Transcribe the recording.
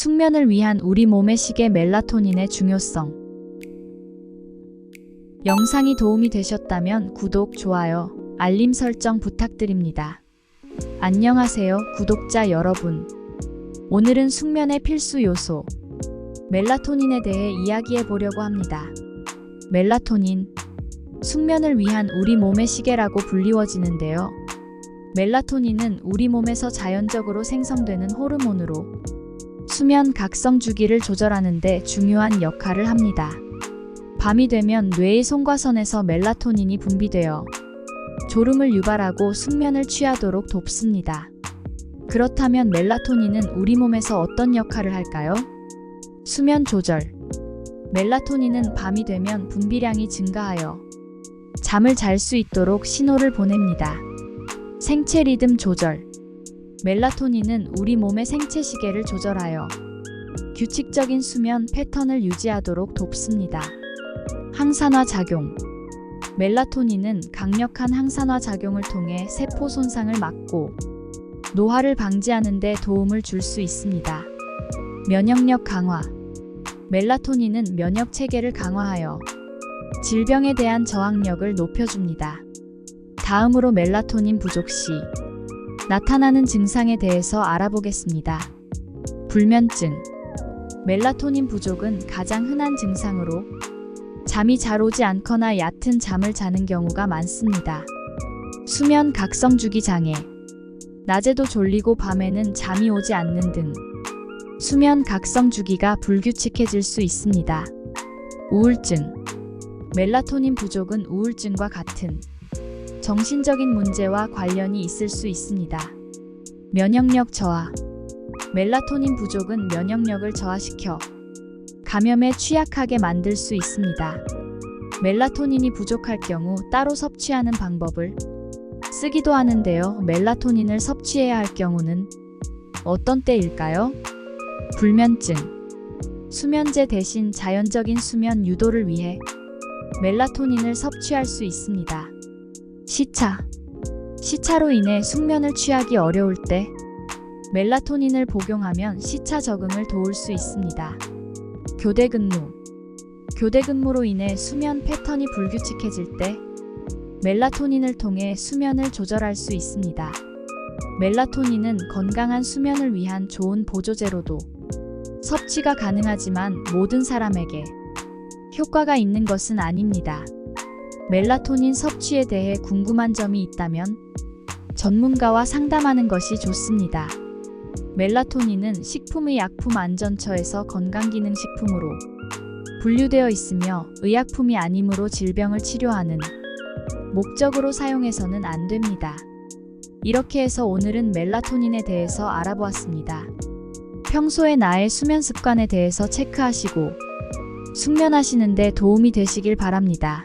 숙면을 위한 우리 몸의 시계 멜라토닌의 중요성. 영상이 도움이 되셨다면 구독, 좋아요, 알림 설정 부탁드립니다. 안녕하세요, 구독자 여러분. 오늘은 숙면의 필수 요소, 멜라토닌에 대해 이야기해 보려고 합니다. 멜라토닌, 숙면을 위한 우리 몸의 시계라고 불리워지는데요. 멜라토닌은 우리 몸에서 자연적으로 생성되는 호르몬으로 수면 각성 주기를 조절하는 데 중요한 역할을 합니다. 밤이 되면 뇌의 송과선에서 멜라토닌이 분비되어 졸음을 유발하고 숙면을 취하도록 돕습니다. 그렇다면 멜라토닌은 우리 몸에서 어떤 역할을 할까요? 수면 조절. 멜라토닌은 밤이 되면 분비량이 증가하여 잠을 잘 수 있도록 신호를 보냅니다. 생체 리듬 조절. 멜라토닌은 우리 몸의 생체 시계를 조절하여 규칙적인 수면 패턴을 유지하도록 돕습니다. 항산화 작용. 멜라토닌은 강력한 항산화 작용을 통해 세포 손상을 막고 노화를 방지하는 데 도움을 줄 수 있습니다. 면역력 강화. 멜라토닌은 면역 체계를 강화하여 질병에 대한 저항력을 높여줍니다. 다음으로 멜라토닌 부족 시 나타나는 증상에 대해서 알아보겠습니다. 불면증. 멜라토닌 부족은 가장 흔한 증상으로 잠이 잘 오지 않거나 얕은 잠을 자는 경우가 많습니다. 수면 각성 주기 장애. 낮에도 졸리고 밤에는 잠이 오지 않는 등 수면 각성 주기가 불규칙해질 수 있습니다. 우울증. 멜라토닌 부족은 우울증과 같은 정신적인 문제와 관련이 있을 수 있습니다. 면역력 저하. 멜라토닌 부족은 면역력을 저하시켜 감염에 취약하게 만들 수 있습니다. 멜라토닌이 부족할 경우 따로 섭취하는 방법을 쓰기도 하는데요. 멜라토닌을 섭취해야 할 경우는 어떤 때일까요? 불면증. 수면제 대신 자연적인 수면 유도를 위해 멜라토닌을 섭취할 수 있습니다. 시차. 시차로 인해 숙면을 취하기 어려울 때 멜라토닌을 복용하면 시차 적응을 도울 수 있습니다. 교대 근무. 교대 근무로 인해 수면 패턴이 불규칙해질 때 멜라토닌을 통해 수면을 조절할 수 있습니다. 멜라토닌은 건강한 수면을 위한 좋은 보조제로도 섭취가 가능하지만 모든 사람에게 효과가 있는 것은 아닙니다. 멜라토닌 섭취에 대해 궁금한 점이 있다면 전문가와 상담하는 것이 좋습니다. 멜라토닌은 식품의 약품 안전처에서 건강기능식품으로 분류되어 있으며 의약품이 아니므로 질병을 치료하는 목적으로 사용해서는 안 됩니다. 이렇게 해서 오늘은 멜라토닌에 대해서 알아보았습니다. 평소에 나의 수면 습관에 대해서 체크하시고 숙면하시는데 도움이 되시길 바랍니다.